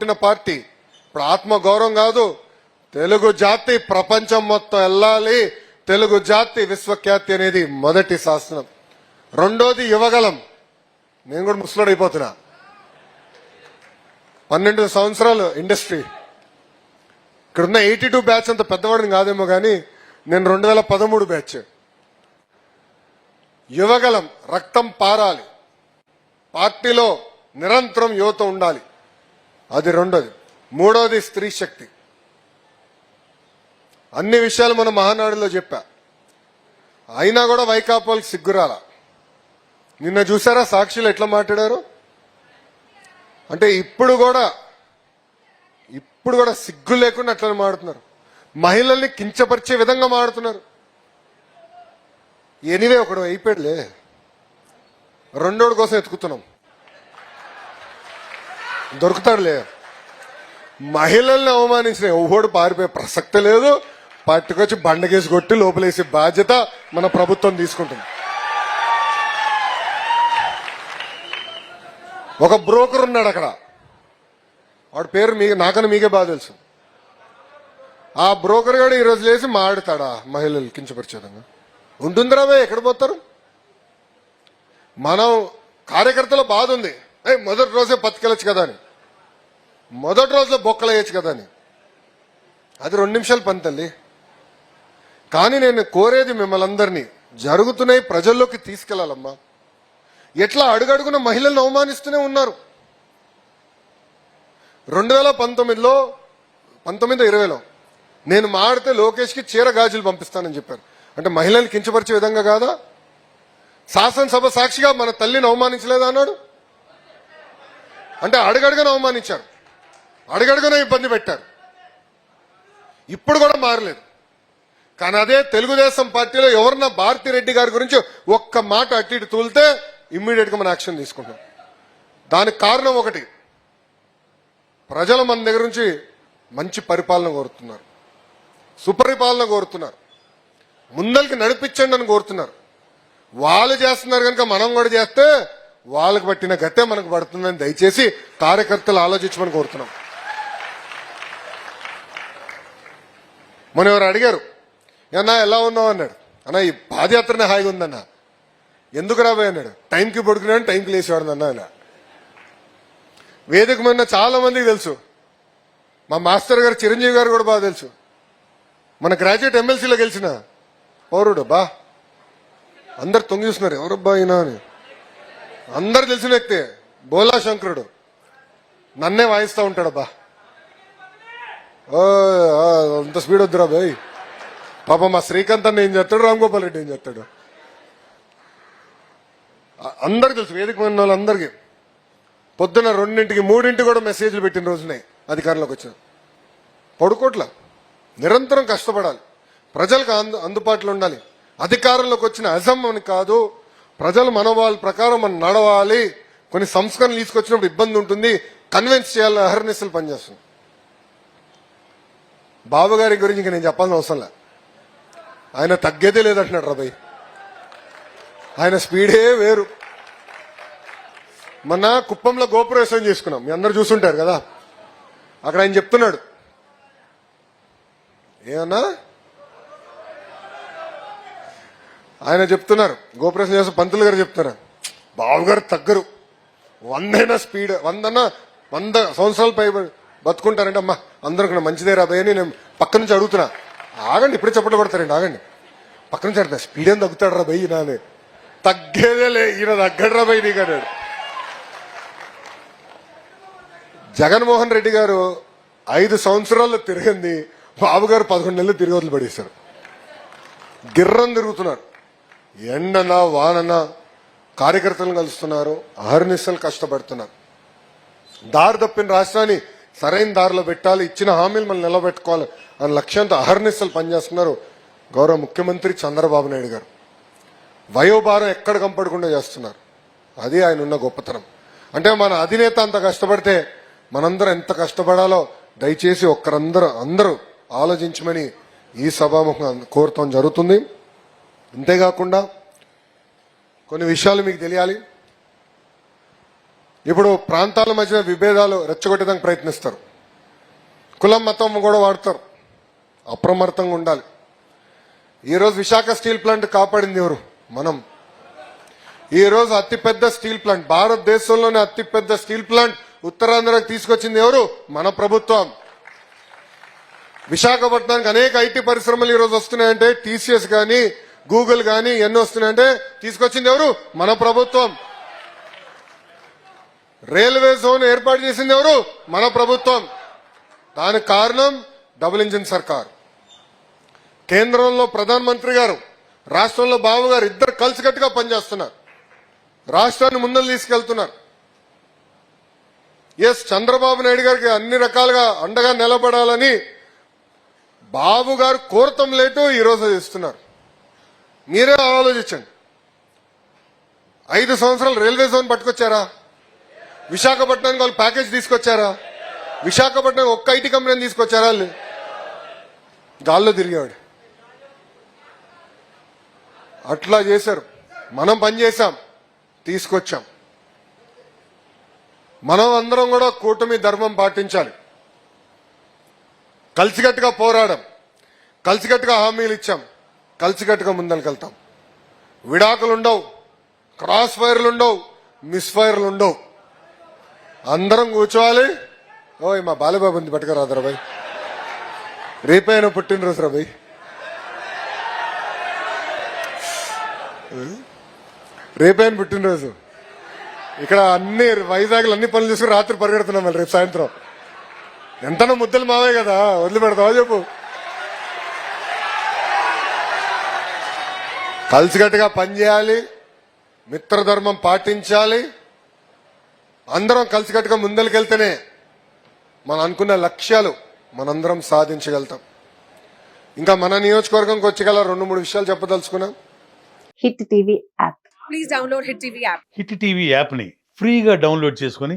పుట్టిన పార్టీ. ఇప్పుడు ఆత్మగౌరవం కాదు తెలుగు జాతి ప్రపంచం మొత్తం వెళ్ళాలి తెలుగు జాతి విశ్వఖ్యాతి అనేది మొదటి శాసనం. రెండోది యువగలం. నేను కూడా ముసలోడు అయిపోతున్నా. పన్నెండు సంవత్సరాలు ఇండస్ట్రీ. ఇక్కడున్న ఎయిటీ టూ బ్యాచ్ అంత పెద్దవాడిని కాదేమో కానీ నేను రెండు వేల పదమూడు బ్యాచ్. యువగలం రక్తం పారాలి. పార్టీలో నిరంతరం యువత ఉండాలి. అది రెండోది. మూడోది స్త్రీ శక్తి. అన్ని విషయాలు మన మహానాడులో చెప్పా. అయినా కూడా వైకాపాలకు సిగ్గురాల? నిన్న చూసారా సాక్షులు ఎట్లా మాట్లాడారు? అంటే ఇప్పుడు కూడా ఇప్పుడు కూడా సిగ్గు లేకుండా అట్లా మాడుతున్నారు. మహిళల్ని కించపరిచే విధంగా మాడుతున్నారు. ఎనివే ఒకడు అయిపోయాడులే. రెండోడి కోసం ఎత్తుకుతున్నాం. దొరుకుతాడులే మహిళల్ని అవమానించిన ఎవడు పారిపోయే ప్రసక్తి లేదు. పట్టుకొచ్చి బండకేసి కొట్టి లోపలేసే బాధ్యత మన ప్రభుత్వం తీసుకుంటుంది. ఒక బ్రోకర్ ఉన్నాడు అక్కడ. వాడి పేరు మీ నాకన్నా మీకే బాగా తెలుసు. ఆ బ్రోకర్ గారు ఈరోజు లేచి మాడతాడా మహిళలు కించపరిచేదంగా? ఉంటుందిరావే ఎక్కడ పోతారు? మనం కార్యకర్తల బాధ ఉంది. మొదటి రోజే బతికెళ్ళచ్చు కదా అని. మొదటి రోజులో బొక్కలేయచ్చు కదా అని. అది రెండు నిమిషాలు పని తల్లి. కానీ నేను కోరేది మిమ్మల్ని అందరినీ జరుగుతున్నాయి ప్రజల్లోకి తీసుకెళ్ళాలమ్మా ఎట్లా అడుగడుగున మహిళలను అవమానిస్తూనే ఉన్నారు. రెండు వేల పంతొమ్మిదిలో పంతొమ్మిది ఇరవైలో నేను మాడితే లోకేష్కి చీర గాజులు పంపిస్తానని చెప్పారు. అంటే మహిళల్ని కించపరిచే విధంగా కాదా? శాసనసభ సాక్షిగా మన తల్లిని అవమానించలేదా అన్నాడు? అంటే అడుగడుగున అవమానించారు. అడుగడుగున ఇబ్బంది పెట్టారు. ఇప్పుడు కూడా మారలేదు. కానీ అదే తెలుగుదేశం పార్టీలో ఎవరన్నా భారతిరెడ్డి గారి గురించి ఒక్క మాట అట్టి ఇటు తూలితే ఇమ్మీడియట్గా మనం మన యాక్షన్ తీసుకుంటాం. దానికి కారణం ఒకటి ప్రజలు మన దగ్గర నుంచి మంచి పరిపాలన కోరుతున్నారు. సుపరిపాలన కోరుతున్నారు. ముందరికి నడిపించండి అని కోరుతున్నారు. వాళ్ళు చేస్తున్నారు కనుక మనం కూడా చేస్తే వాళ్ళకి పట్టిన గతే మనకు పడుతుందని దయచేసి కార్యకర్తలు ఆలోచించమని కోరుతున్నాం. మన ఎవరు అడిగారు అన్నా ఎలా ఉన్నావు? అన్నాడు. అన్న ఈ పాదయాత్రనే హాయిగా ఉందన్న. ఎందుకు రాబోయే? అన్నాడు. టైంకి పడుకున్నాడు టైంకి లేచేవాడు అన్న ఆయన వేదిక మొన్న చాలా మందికి తెలుసు. మా మాస్టర్ గారు చిరంజీవి గారు కూడా బాగా తెలుసు. మన గ్రాడ్యుయేట్ ఎమ్మెల్సీలో గెలిచిన పౌరుడు బా అందరు తొంగి చూస్తున్నారు. ఎవరబ్బా అయినా అని. అందరు తెలిసిన వ్యక్తి బోలా శంకరుడు. నన్నే వాయిస్తూ ఉంటాడబ్బా ఓ అంత స్పీడ్ వద్దురా బాయ్. పాప మా శ్రీకాంత్ అన్న ఏం చేస్తాడు రామ్ గోపాల్ రెడ్డి ఏం చేస్తాడు. అందరికి తెలుసు వేదిక మీద ఉన్న వాళ్ళందరికీ. పొద్దున రెండింటికి మూడింటికి కూడా మెసేజ్లు పెట్టిన రోజునే అధికారంలోకి వచ్చిన. పడుకోట్ల. నిరంతరం కష్టపడాలి. ప్రజలకు అందు అందుబాటులో ఉండాలి. అధికారంలోకి వచ్చిన అజం అని కాదు ప్రజల మనోభావాల ప్రకారం మనం నడవాలి. కొన్ని సంస్కరణలు తీసుకొచ్చినప్పుడు ఇబ్బంది ఉంటుంది. కన్విన్స్ చేయాలని అహర్నిశలు పనిచేస్తుంది బాబు గారి గురించి ఇంకా నేను చెప్పాల్సిన అవసరం లే. ఆయన తగ్గేదే లేదంటున్నాడు రాబాయ్ ఆయన స్పీడే వేరు. మొన్న కుప్పంలో గోపురేశ్వరం చేసుకున్నాం. మీ అందరు చూసుంటారు కదా. అక్కడ ఆయన చెప్తున్నాడు. ఏమన్నా? ఆయన చెప్తున్నారు. గోపురేశ్వరం చేసిన పంతులు గారు చెప్తున్నారు. బాబు గారు తగ్గరు. వందైనా స్పీడ్ వందన్నా వంద సంవత్సరాలు పై బతుకుంటారంటే అమ్మా అందరూ మంచిదే రాబోయే అని నేను పక్క నుంచి అడుగుతున్నా. ఆగండి ఇప్పుడే చప్పట్లు కొడతారండి ఆగండి. పక్క నుంచి అడుగుతా స్పీడ్ ఏం తగ్గుతాడు రా బయ్యి నానే. తగ్గేదేలే ఈయన తగ్గడు రా బయ్యి నీకు అన్నాడు. జగన్మోహన్ రెడ్డి గారు ఐదు సంవత్సరాల్లో తిరిగింది బాబు గారు పదకొండు నెలలు తిరిగి వదిలి పడేశారు గిర్రం తిరుగుతున్నారు. ఎండన వానన కార్యకర్తలను కలుస్తున్నారు అహర్నిశలు కష్టపడుతున్నారు. దారి తప్పిన రాష్ట్రాన్ని సరైన దారిలో పెట్టాలి ఇచ్చిన హామీలు మనం నిలబెట్టుకోవాలి అనే లక్ష్యంతో అహర్నిశలు పనిచేస్తున్నారు గౌరవ ముఖ్యమంత్రి చంద్రబాబు నాయుడు గారు. వయోభారం ఎక్కడ కంపడకుండా చేస్తున్నారు. అది ఆయన ఉన్న గొప్పతనం. అంటే మన అధినేత అంత కష్టపడితే మనందరం ఎంత కష్టపడాలో దయచేసి ఒక్కరందరూ అందరూ ఆలోచించమని ఈ సభాముఖం కోరటం జరుగుతుంది. అంతేకాకుండా కొన్ని విషయాలు మీకు తెలియాలి. ఇప్పుడు ప్రాంతాల మధ్య విభేదాలు రెచ్చగొట్టడానికి ప్రయత్నిస్తారు. కులం మతం కూడా వాడతారు. అప్రమత్తంగా ఉండాలి. ఈరోజు విశాఖ స్టీల్ ప్లాంట్ కాపాడింది ఎవరు? మనం. ఈ రోజు అతిపెద్ద స్టీల్ ప్లాంట్ భారతదేశంలోనే అతిపెద్ద స్టీల్ ప్లాంట్ ఉత్తరాంధ్రకు తీసుకొచ్చింది ఎవరు? మన ప్రభుత్వం. విశాఖపట్నానికి అనేక ఐటీ పరిశ్రమలు ఈరోజు వస్తున్నాయంటే టీసీఎస్ కానీ గూగుల్ కానీ ఎన్ని వస్తున్నాయంటే తీసుకొచ్చింది ఎవరు? మన ప్రభుత్వం. రైల్వే జోన్ ఏర్పాటు చేసింది ఎవరు? మన ప్రభుత్వం. దానికి కారణం డబుల్ ఇంజిన్ సర్కార్. కేంద్రంలో ప్రధానమంత్రి గారు రాష్ట్రంలో బాబు గారు ఇద్దరు కలిసికట్టుగా పనిచేస్తున్నారు. రాష్ట్రాన్ని ముందలు తీసుకెళ్తున్నారు. ఎస్ చంద్రబాబు నాయుడు గారికి అన్ని రకాలుగా అండగా నిలబడాలని బాబు గారు కోరతం లేటు ఈరోజు ఇస్తున్నారు మీరే ఆలోచించండి. ఐదు సంవత్సరాలు రైల్వే జోన్ పట్టుకొచ్చారా? విశాఖపట్నానికి వాళ్ళు ప్యాకేజ్ తీసుకొచ్చారా? విశాఖపట్నం ఒక్క ఐటీ కంపెనీని తీసుకొచ్చారా? వాళ్ళు? గాల్లో తిరిగాడు. అట్లా చేశారు. మనం పనిచేశాం తీసుకొచ్చాం. మనం అందరం కూడా కూటమి ధర్మం పాటించాలి. కలిసికట్టుగా పోరాడం. కలిసికట్టుగా హామీలు ఇచ్చాం. కలిసికట్టుగా ముందరికెళ్తాం. విడాకులు ఉండవు క్రాస్ ఫైర్లు ఉండవు మిస్ ఫైర్లు ఉండవు అందరం కూర్చోవాలి. ఓయ్ మా బాలబాబు ఉంది పట్టుకురాదురా రాబాయ్ రేపైన పుట్టినరోజు రాబాయ్ రేపైన పుట్టినరోజు. ఇక్కడ అన్ని వైజాగ్లో అన్ని పనులు చూసుకుని రాత్రి పరిగెడుతున్నాం మళ్ళీ రేపు సాయంత్రం. ఎంతనో ముద్దలు మావే కదా వదిలిపెడతావా చెప్పు. కలిసికట్టుగా పనిచేయాలి మిత్రధర్మం పాటించాలి. అందరం కలిసికట్టుగా ముందరికెళ్తేనే మనం అనుకున్న లక్ష్యాలు మనందరం సాధించగలుగుతాం. ఇంకా మన నియోజకవర్గంకి వచ్చగల రెండు మూడు విషయాలు చెప్పదలుచుకున్నాం. Hit TV app. Please download Hit TV app. Hit TV యాప్ని ఫ్రీగా డౌన్లోడ్ చేసుకొని